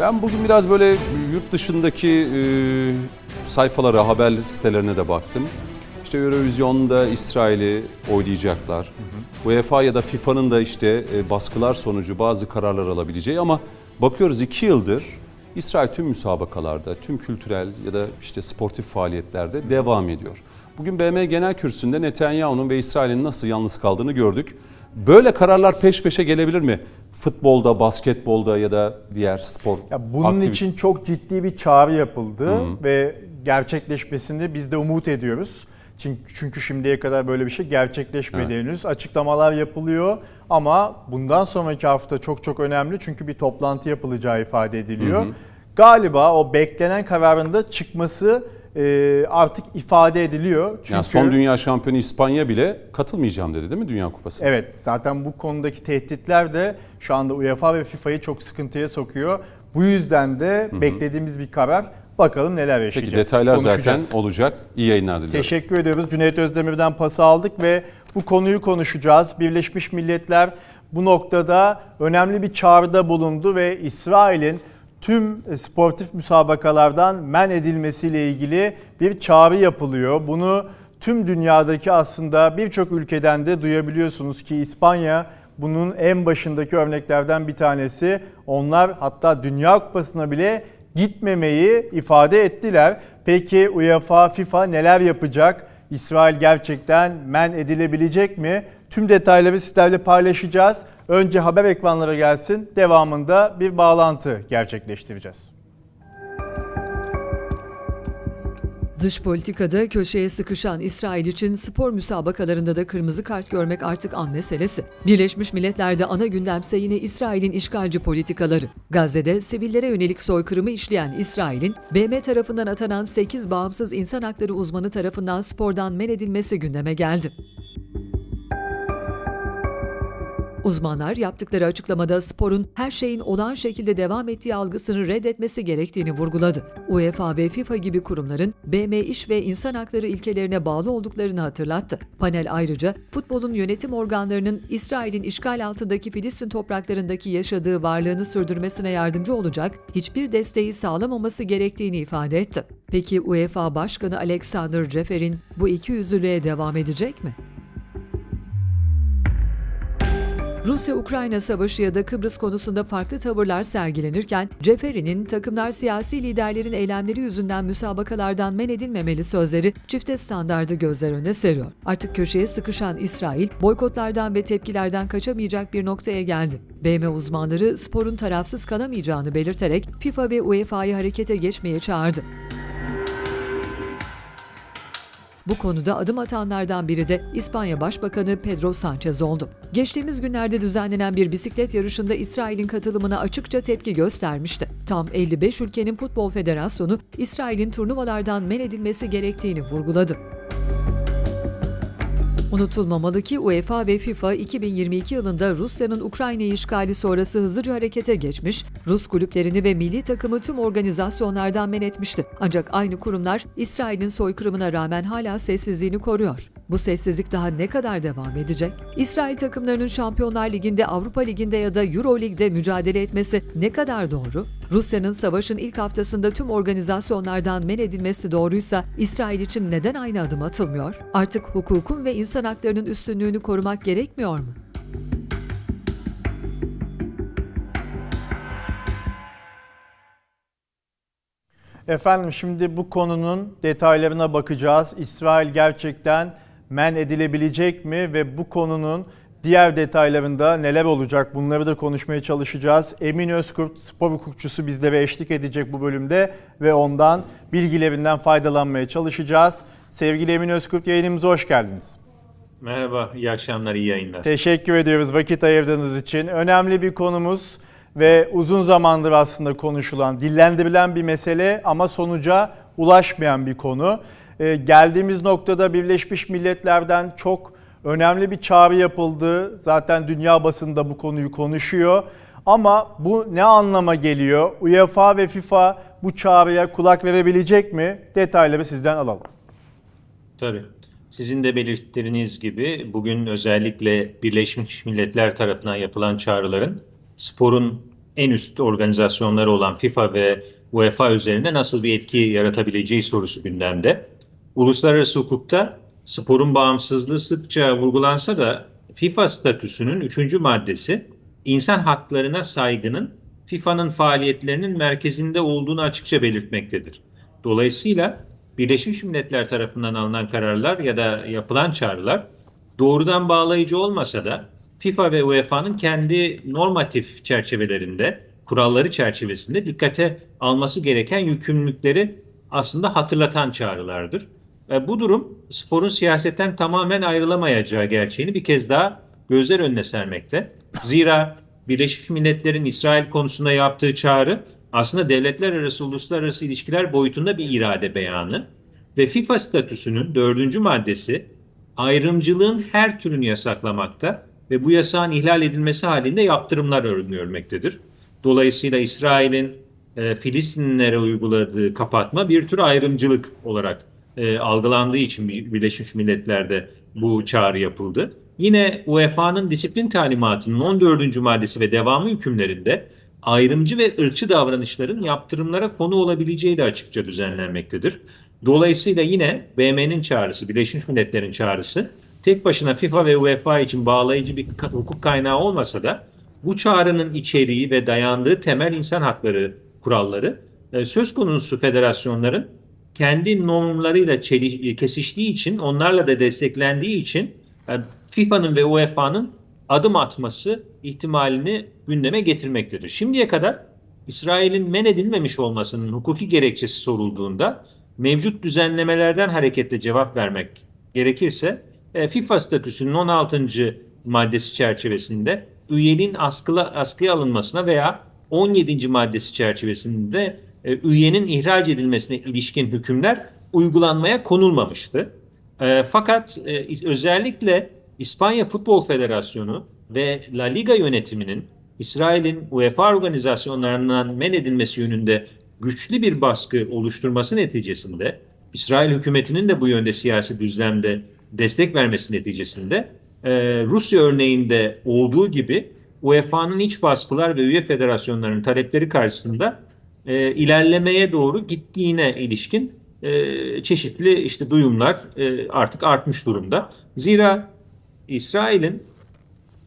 Ben bugün biraz böyle yurt dışındaki e, sayfalara, haber sitelerine de baktım. İşte Eurovision'da İsrail'i oylayacaklar. UEFA ya da FIFA'nın da işte e, baskılar sonucu bazı kararlar alabileceği ama bakıyoruz iki yıldır İsrail tüm müsabakalarda, tüm kültürel ya da işte sportif faaliyetlerde devam ediyor. Bugün BM Genel Kürsü'nde Netanyahu'nun ve İsrail'in nasıl yalnız kaldığını gördük. Böyle kararlar peş peşe gelebilir mi? Futbolda, basketbolda ya da diğer spor Ya bunun aktivite- için çok ciddi bir çağrı yapıldı ve gerçekleşmesini biz de umut ediyoruz. Çünkü, çünkü şimdiye kadar böyle bir şey gerçekleşmedi Evet. henüz. Açıklamalar yapılıyor ama bundan sonraki hafta çok çok önemli çünkü bir toplantı yapılacağı ifade ediliyor. Galiba o beklenen kararın da çıkması e, artık ifade ediliyor. Çünkü Yani son dünya şampiyonu İspanya bile katılmayacağım dedi değil mi Dünya Kupası? Evet zaten bu konudaki tehditler de şu anda UEFA ve FIFA'yı çok sıkıntıya sokuyor. Bu yüzden de beklediğimiz bir karar. Bakalım neler yaşayacağız. Peki detaylar zaten olacak. İyi yayınlar diliyorum. Teşekkür ediyoruz. Cüneyt Özdemir'den pası aldık ve bu konuyu konuşacağız. Birleşmiş Milletler bu noktada önemli bir çağrıda bulundu ve İsrail'in tüm e, sportif müsabakalardan men edilmesiyle ilgili bir çağrı yapılıyor. Bunu tüm dünyadaki aslında birçok ülkeden de duyabiliyorsunuz ki İspanya bunun en başındaki örneklerden bir tanesi. Onlar hatta Dünya Kupası'na bile gitmemeyi ifade ettiler. Peki UEFA, FIFA neler yapacak? İsrail gerçekten men edilebilecek mi? Tüm detayları sizlerle paylaşacağız. Önce haber ekranlara gelsin. Devamında bir bağlantı gerçekleştireceğiz. Dış politikada köşeye sıkışan İsrail için spor müsabakalarında da kırmızı kart görmek artık an meselesi. Birleşmiş Milletler'de ana gündemse yine İsrail'in işgalci politikaları. Gazze'de sivillere yönelik soykırımı işleyen İsrail'in BM tarafından atanan 8 bağımsız insan hakları uzmanı tarafından spordan men edilmesi gündeme geldi. Uzmanlar yaptıkları açıklamada sporun her şeyin olağan şekilde devam ettiği algısını reddetmesi gerektiğini vurguladı. UEFA ve FIFA gibi kurumların BM iş ve insan hakları ilkelerine bağlı olduklarını hatırlattı. Panel ayrıca futbolun yönetim organlarının İsrail'in işgal altındaki Filistin topraklarındaki yaşadığı varlığını sürdürmesine yardımcı olacak hiçbir desteği sağlamaması gerektiğini ifade etti. Peki UEFA Başkanı Alexander Cefer'in bu iki yüzlülüğe devam edecek mi? Rusya-Ukrayna savaşı ya da Kıbrıs konusunda farklı tavırlar sergilenirken, Ceferi'nin takımlar siyasi liderlerin eylemleri yüzünden müsabakalardan men edilmemeli sözleri çifte standardı gözler önüne seriyor. Artık köşeye sıkışan İsrail, boykotlardan ve tepkilerden kaçamayacak bir noktaya geldi. BM uzmanları sporun tarafsız kalamayacağını belirterek FIFA ve UEFA'yı harekete geçmeye çağırdı. Bu konuda adım atanlardan biri de İspanya Başbakanı Pedro Sanchez oldu. Geçtiğimiz günlerde düzenlenen bir bisiklet yarışında İsrail'in katılımına açıkça tepki göstermişti. Tam 55 ülkenin futbol federasyonu İsrail'in turnuvalardan men edilmesi gerektiğini vurguladı. Unutulmamalı ki UEFA ve FIFA 2022 yılında Rusya'nın Ukrayna'yı işgali sonrası hızlıca harekete geçmiş, Rus kulüplerini ve milli takımı tüm organizasyonlardan men etmişti. Ancak aynı kurumlar İsrail'in soykırımına rağmen hala sessizliğini koruyor. Bu sessizlik daha ne kadar devam edecek? İsrail takımlarının Şampiyonlar Ligi'nde, Avrupa Ligi'nde ya da Euro Lig'de mücadele etmesi ne kadar doğru? Rusya'nın savaşın ilk haftasında tüm organizasyonlardan men edilmesi doğruysa İsrail için neden aynı adım atılmıyor? Artık hukukun ve insan haklarının üstünlüğünü korumak gerekmiyor mu? Efendim şimdi bu konunun detaylarına bakacağız. İsrail gerçekten men edilebilecek mi ve bu konunun diğer detaylarında neler olacak bunları da konuşmaya çalışacağız. Emin Özkurt spor hukukçusu bizlere eşlik edecek bu bölümde ve ondan bilgilerinden faydalanmaya çalışacağız. Sevgili Emin Özkurt yayınımıza hoş geldiniz. Merhaba, iyi akşamlar, iyi yayınlar. Teşekkür ediyoruz vakit ayırdığınız için. Önemli bir konumuz ve uzun zamandır aslında konuşulan, dillendirilen bir mesele ama sonuca ulaşmayan bir konu. Ee, geldiğimiz noktada Birleşmiş Milletler'den çok önemli bir çağrı yapıldı. Zaten dünya basında bu konuyu konuşuyor. Ama bu ne anlama geliyor? UEFA ve FIFA bu çağrıya kulak verebilecek mi? Detayları sizden alalım. Tabii. Sizin de belirttiğiniz gibi bugün özellikle Birleşmiş Milletler tarafından yapılan çağrıların sporun en üst organizasyonları olan FIFA ve UEFA üzerinde nasıl bir etki yaratabileceği sorusu gündemde. Uluslararası hukukta sporun bağımsızlığı sıkça vurgulansa da FIFA statüsünün üçüncü maddesi insan haklarına saygının FIFA'nın faaliyetlerinin merkezinde olduğunu açıkça belirtmektedir. Dolayısıyla Birleşmiş Milletler tarafından alınan kararlar ya da yapılan çağrılar doğrudan bağlayıcı olmasa da FIFA ve UEFA'nın kendi normatif çerçevelerinde, kuralları çerçevesinde dikkate alması gereken yükümlülükleri aslında hatırlatan çağrılardır. E, bu durum sporun siyasetten tamamen ayrılamayacağı gerçeğini bir kez daha gözler önüne sermekte. Zira Birleşmiş Milletler'in İsrail konusunda yaptığı çağrı aslında devletler arası uluslararası ilişkiler boyutunda bir irade beyanı ve FIFA statüsünün dördüncü maddesi ayrımcılığın her türünü yasaklamakta ve bu yasağın ihlal edilmesi halinde yaptırımlar öngörmektedir. Dolayısıyla İsrail'in e, Filistinlilere uyguladığı kapatma bir tür ayrımcılık olarak e, algılandığı için Birleşmiş Milletler'de bu çağrı yapıldı. Yine UEFA'nın disiplin talimatının 14. maddesi ve devamı hükümlerinde ayrımcı ve ırkçı davranışların yaptırımlara konu olabileceği de açıkça düzenlenmektedir. Dolayısıyla yine BM'nin çağrısı, Birleşmiş Milletler'in çağrısı tek başına FIFA ve UEFA için bağlayıcı bir hukuk kaynağı olmasa da bu çağrının içeriği ve dayandığı temel insan hakları kuralları e, söz konusu federasyonların kendi normlarıyla kesiştiği için, onlarla da desteklendiği için yani FIFA'nın ve UEFA'nın adım atması ihtimalini gündeme getirmektedir. Şimdiye kadar İsrail'in men edilmemiş olmasının hukuki gerekçesi sorulduğunda mevcut düzenlemelerden hareketle cevap vermek gerekirse e, FIFA statüsünün 16. maddesi çerçevesinde üyeliğin askıla, askıya alınmasına veya 17. maddesi çerçevesinde e, üyenin ihraç edilmesine ilişkin hükümler uygulanmaya konulmamıştı. E, fakat e, özellikle İspanya Futbol Federasyonu ve La Liga yönetiminin İsrail'in UEFA organizasyonlarından men edilmesi yönünde güçlü bir baskı oluşturması neticesinde İsrail hükümetinin de bu yönde siyasi düzlemde destek vermesi neticesinde Rusya örneğinde olduğu gibi UEFA'nın iç baskılar ve üye federasyonlarının talepleri karşısında e, ilerlemeye doğru gittiğine ilişkin e, çeşitli işte duyumlar e, artık artmış durumda. Zira İsrail'in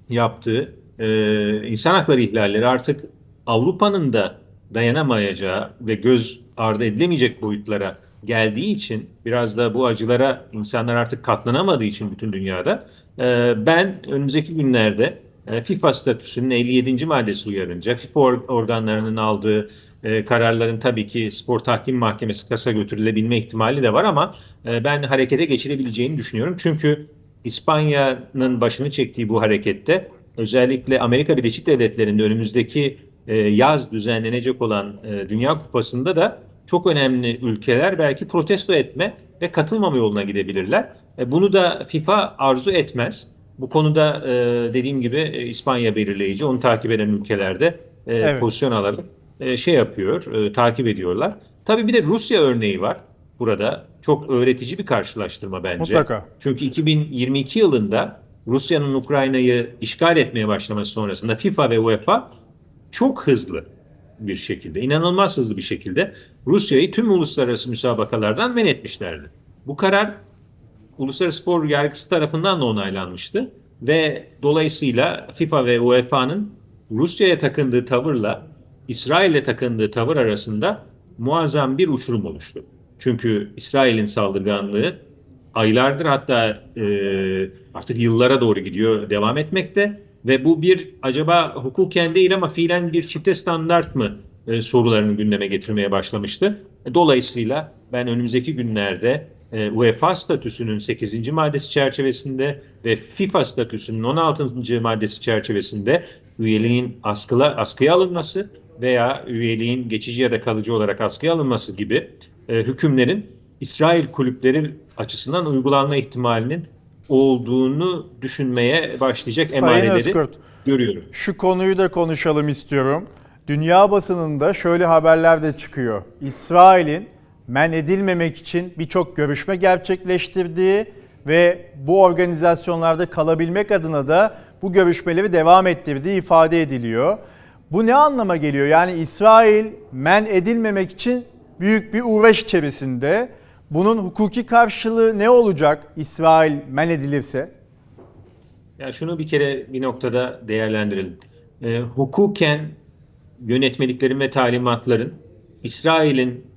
yaptığı e, insan hakları ihlalleri artık Avrupa'nın da dayanamayacağı ve göz ardı edilemeyecek boyutlara geldiği için biraz da bu acılara insanlar artık katlanamadığı için bütün dünyada e, ben önümüzdeki günlerde FIFA statüsünün 57. maddesi uyarınca FIFA organlarının aldığı e, kararların tabii ki spor tahkim mahkemesi kasa götürülebilme ihtimali de var ama e, ben harekete geçirebileceğini düşünüyorum. Çünkü İspanya'nın başını çektiği bu harekette özellikle Amerika Birleşik Devletleri'nde önümüzdeki e, yaz düzenlenecek olan e, Dünya Kupası'nda da çok önemli ülkeler belki protesto etme ve katılmama yoluna gidebilirler. E, bunu da FIFA arzu etmez. Bu konuda e, dediğim gibi e, İspanya belirleyici, onu takip eden ülkelerde e, Evet. pozisyon alarak e, şey yapıyor, e, takip ediyorlar. Tabii bir de Rusya örneği var burada. Çok öğretici bir karşılaştırma bence. Mutlaka. Çünkü 2022 yılında Rusya'nın Ukrayna'yı işgal etmeye başlaması sonrasında FIFA ve UEFA çok hızlı bir şekilde, inanılmaz hızlı bir şekilde Rusya'yı tüm uluslararası müsabakalardan men etmişlerdi. Bu karar Uluslararası Spor Yargısı tarafından da onaylanmıştı ve dolayısıyla FIFA ve UEFA'nın Rusya'ya takındığı tavırla İsrail'e takındığı tavır arasında muazzam bir uçurum oluştu. Çünkü İsrail'in saldırganlığı aylardır hatta e, artık yıllara doğru gidiyor, devam etmekte ve bu bir acaba hukuken değil ama fiilen bir çifte standart mı e, sorularını gündeme getirmeye başlamıştı. Dolayısıyla ben önümüzdeki günlerde e, UEFA statüsünün 8. maddesi çerçevesinde ve FIFA statüsünün 16. maddesi çerçevesinde üyeliğin askıla, askıya alınması veya üyeliğin geçici ya da kalıcı olarak askıya alınması gibi e, hükümlerin İsrail kulüpleri açısından uygulanma ihtimalinin olduğunu düşünmeye başlayacak Sayın emareleri Özkurt, görüyorum. Şu konuyu da konuşalım istiyorum. Dünya basınında şöyle haberler de çıkıyor. İsrail'in men edilmemek için birçok görüşme gerçekleştirdiği ve bu organizasyonlarda kalabilmek adına da bu görüşmeleri devam ettirdiği ifade ediliyor. Bu ne anlama geliyor? Yani İsrail men edilmemek için büyük bir uğraş içerisinde. Bunun hukuki karşılığı ne olacak İsrail men edilirse? Ya şunu bir kere bir noktada değerlendirelim. Ee, hukuken yönetmeliklerin ve talimatların İsrail'in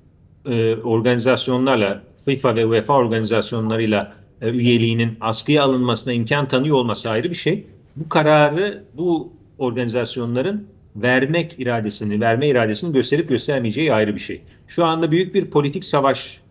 e, organizasyonlarla FIFA ve UEFA organizasyonlarıyla e, üyeliğinin askıya alınmasına imkan tanıyor olması ayrı bir şey. Bu kararı bu organizasyonların vermek iradesini, verme iradesini gösterip göstermeyeceği ayrı bir şey. Şu anda büyük bir politik savaş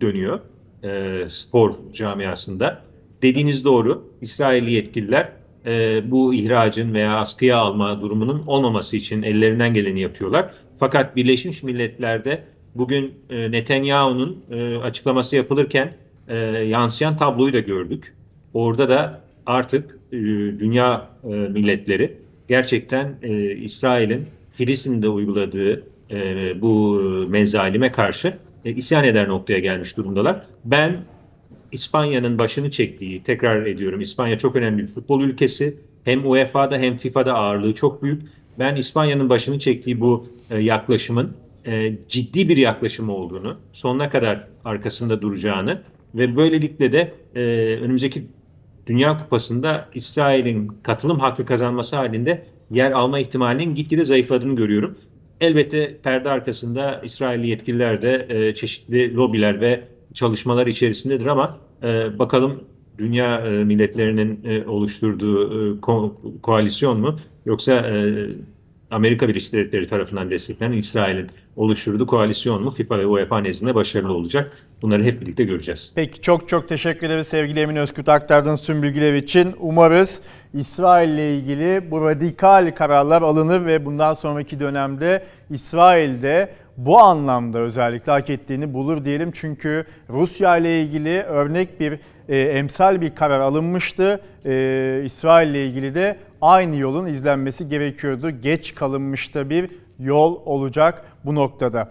dönüyor e, spor camiasında. Dediğiniz doğru. İsrailli yetkililer e, bu ihracın veya askıya alma durumunun olmaması için ellerinden geleni yapıyorlar. Fakat Birleşmiş Milletler'de bugün e, Netanyahu'nun e, açıklaması yapılırken e, yansıyan tabloyu da gördük. Orada da artık e, dünya milletleri gerçekten İsrail'in Filistin'de uyguladığı bu menzalime karşı isyan eder noktaya gelmiş durumdalar. Ben İspanya'nın başını çektiği, tekrar ediyorum İspanya çok önemli bir futbol ülkesi. Hem UEFA'da hem FIFA'da ağırlığı çok büyük. Ben İspanya'nın başını çektiği bu yaklaşımın e, ciddi bir yaklaşım olduğunu, sonuna kadar arkasında duracağını ve böylelikle de e, önümüzdeki Dünya Kupası'nda İsrail'in katılım hakkı kazanması halinde yer alma ihtimalinin gitgide zayıfladığını görüyorum. Elbette perde arkasında İsrailli yetkililer de e, çeşitli lobiler ve çalışmalar içerisindedir ama e, bakalım dünya e, milletlerinin e, oluşturduğu e, ko- koalisyon mu yoksa e, Amerika Birleşik Devletleri tarafından desteklenen İsrail'in oluşturduğu koalisyon mu FIFA ve UEFA nezdinde başarılı olacak? Bunları hep birlikte göreceğiz. Peki çok çok teşekkür ederiz sevgili Emin Özkurt aktardığınız tüm bilgiler için. Umarız İsrail ile ilgili bu radikal kararlar alınır ve bundan sonraki dönemde İsrail'de bu anlamda özellikle hak ettiğini bulur diyelim. Çünkü Rusya ile ilgili örnek bir e, emsal bir karar alınmıştı. E, İsrail ile ilgili de aynı yolun izlenmesi gerekiyordu. Geç kalınmışta bir yol olacak bu noktada.